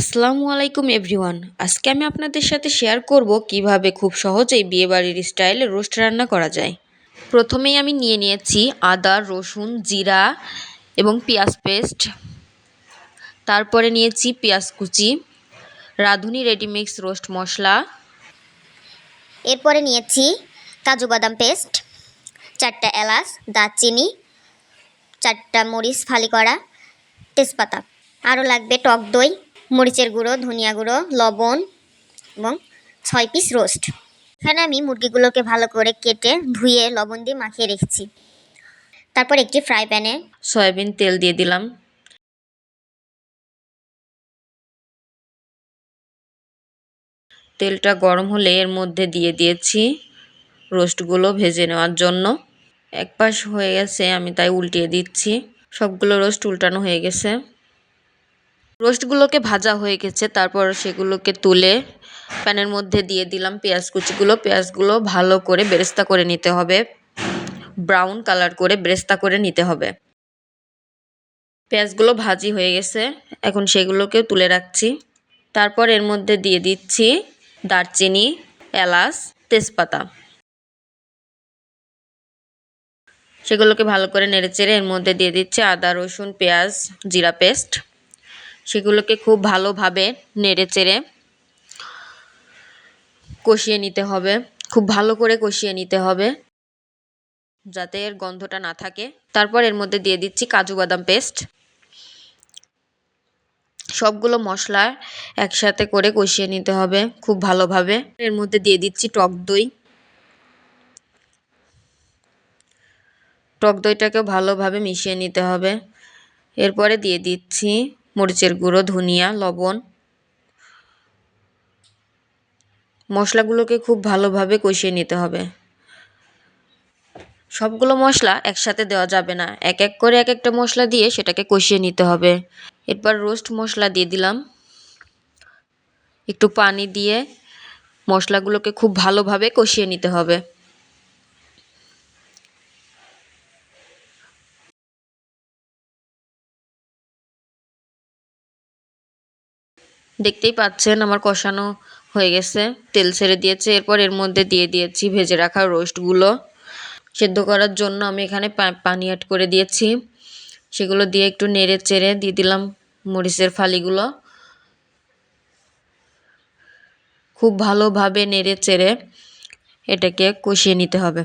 আসসালামু আলাইকুম এভরিওয়ান। আজকে আমি আপনাদের সাথে শেয়ার করব কীভাবে খুব সহজেই বিয়েবাড়ির স্টাইলে রোস্ট রান্না করা যায়। প্রথমেই আমি নিয়ে নিয়েছি আদা, রসুন, জিরা এবং পেঁয়াজ পেস্ট। তারপরে নিয়েছি পেঁয়াজ কুচি, রাঁধুনি রেডিমিক্স রোস্ট মশলা। এরপরে নিয়েছি কাজু বাদাম পেস্ট, চারটা এলাচ, দারচিনি, চারটা মরিচ ফালি করা তেজপাতা। আরও লাগবে টক দই মরিচের গুঁড়ো, ধনিয়া গুঁড়ো, লবণ এবং ছয় পিস রোস্ট এখানে আমি মুরগিগুলোকে ভালো করে কেটে ধুয়ে লবণ দিয়ে মাখিয়ে রেখেছি। তারপর একটি ফ্রাই প্যানে সয়াবিন তেল দিয়ে দিলাম। তেলটা গরম হলে এর মধ্যে দিয়ে দিয়েছি রোস্টগুলো ভেজে নেওয়ার জন্য। এক পাশ হয়ে গেছে, আমি তাই উল্টিয়ে দিচ্ছি। সবগুলো রোস্ট উল্টানো হয়ে গেছে। রোস্টগুলোকে ভাজা হয়ে গেছে, তারপর সেগুলোকে তুলে প্যানের মধ্যে দিয়ে দিলাম পেঁয়াজ কুচিগুলো। পেঁয়াজগুলো ভালো করে বেরেস্তা করে নিতে হবে। ব্রাউন কালার করে বেরেস্তা করে নিতে হবে। পেঁয়াজগুলো ভাজি হয়ে গেছে, এখন সেগুলোকে তুলে রাখছি। তারপর এর মধ্যে দিয়ে দিচ্ছি দারচিনি, এলাচ, তেজপাতা। সেগুলোকে ভালো করে নেড়েচেড়ে এর মধ্যে দিয়ে দিচ্ছে আদা, রসুন, পেঁয়াজ, জিরা পেস্ট। সেগুলোকে খুব ভালোভাবে নেড়েচেড়ে কষিয়ে নিতে হবে। খুব ভালো করে কষিয়ে নিতে হবে যাতে এর গন্ধটা না থাকে। তারপর এর মধ্যে দিয়ে দিচ্ছি কাজু বাদাম পেস্ট। সবগুলো মশলা একসাথে করে কষিয়ে নিতে হবে খুব ভালোভাবে। এর মধ্যে দিয়ে দিচ্ছি টক দই। টক দইটাকেও ভালোভাবে মিশিয়ে নিতে হবে। এরপরে দিয়ে দিচ্ছি মরিচের গুঁড়ো, ধনিয়া, লবণ। মশলাগুলোকে খুব ভালোভাবে কষিয়ে নিতে হবে। সবগুলো মশলা একসাথে দেওয়া যাবে না। এক এক করে এক একটা মশলা দিয়ে সেটাকে কষিয়ে নিতে হবে। এরপর রোস্ট মশলা দিয়ে দিলাম। একটু পানি দিয়ে মশলাগুলোকে খুব ভালোভাবে কষিয়ে নিতে হবে। দেখতেই পাচ্ছেন আমার কষানো হয়ে গেছে। তেল ছেড়ে দিয়েছে, এরপর এর মধ্যে দিয়ে দিয়েছি ভেজে রাখা রোস্টগুলো। সেদ্ধ করার জন্য আমি এখানে পানি অ্যাড করে দিয়েছি। সেগুলো দিয়ে একটু নেড়ে চেড়ে দিয়ে দিলাম মরিচের ফালিগুলো। খুব ভালোভাবে নেড়ে চেড়ে এটাকে কষিয়ে নিতে হবে।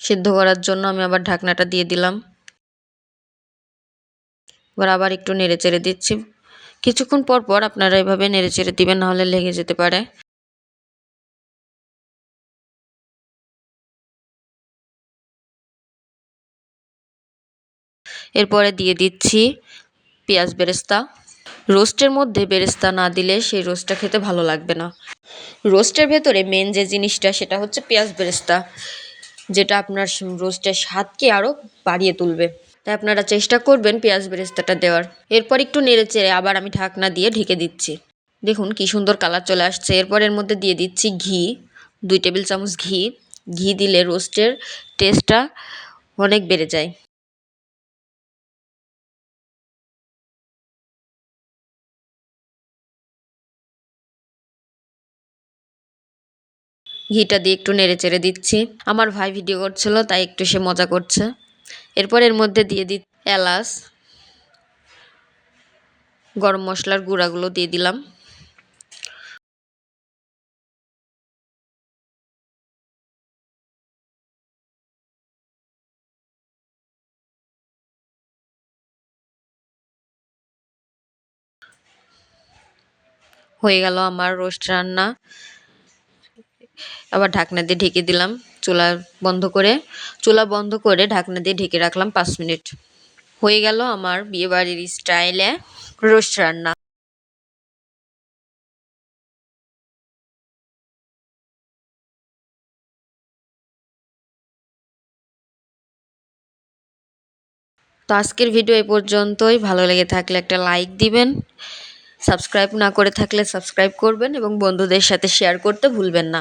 সিদ্ধ করার জন্য আমি আবার ঢাকনাটা দিয়ে দিলাম। এবার আবার একটু নেড়ে চেড়ে দিচ্ছি। কিছুক্ষণ পর পর আপনারা এভাবে নেড়ে চেড়ে দিবেন, নাহলে লেগে যেতে পারে। এরপরে দিয়ে দিচ্ছি পেঁয়াজ বেরেস্তা। রোস্টের মধ্যে বেরেস্তা না দিলে সেই রোস্টটা খেতে ভালো লাগবে না। রোস্টের ভেতরে মেন যে জিনিসটা, সেটা হচ্ছে পেঁয়াজ বেরেস্তা, যেটা আপনার রোস্টের স্বাদকে আরও বাড়িয়ে তুলবে। তাই আপনারা চেষ্টা করবেন পেঁয়াজ বেরেস্তাটা দেওয়ার। এরপর একটু নেড়ে চেড়ে আবার আমি ঢাকনা দিয়ে ঢেকে দিচ্ছি। দেখুন কি সুন্দর কালার চলে আসছে। এরপর এর মধ্যে দিয়ে দিচ্ছি ঘি, দুই টেবিল চামচ ঘি। ঘি দিলে রোস্টের টেস্টটা অনেক বেড়ে যায়। ঘিটা দিয়ে একটু নেড়ে চেড়ে দিচ্ছি। আমার ভাই ভিডিও করছিল, তাই একটু সে মজা করছে। এরপর এর মধ্যে দিয়ে দি এলাচ, গরম মশলার গুঁড়াগুলো দিয়ে দিলাম। হয়ে গেল আমার রোস্ট রান্না। আবার ঢাকনা দিয়ে ঢেকে দিলাম চুলা বন্ধ করে। চুলা বন্ধ করে ঢাকনা দিয়ে ঢেকে রাখলাম পাঁচ মিনিট। হয়ে গেল আমার বিয়েবাড়ির স্টাইলে রোস্ট রান্না। তো আজকের ভিডিও এই পর্যন্তই। ভালো লেগে থাকলে একটা লাইক দিবেন। সাবস্ক্রাইব না করে থাকলে সাবস্ক্রাইব করবেন এবং বন্ধুদের সাথে শেয়ার করতে ভুলবেন না।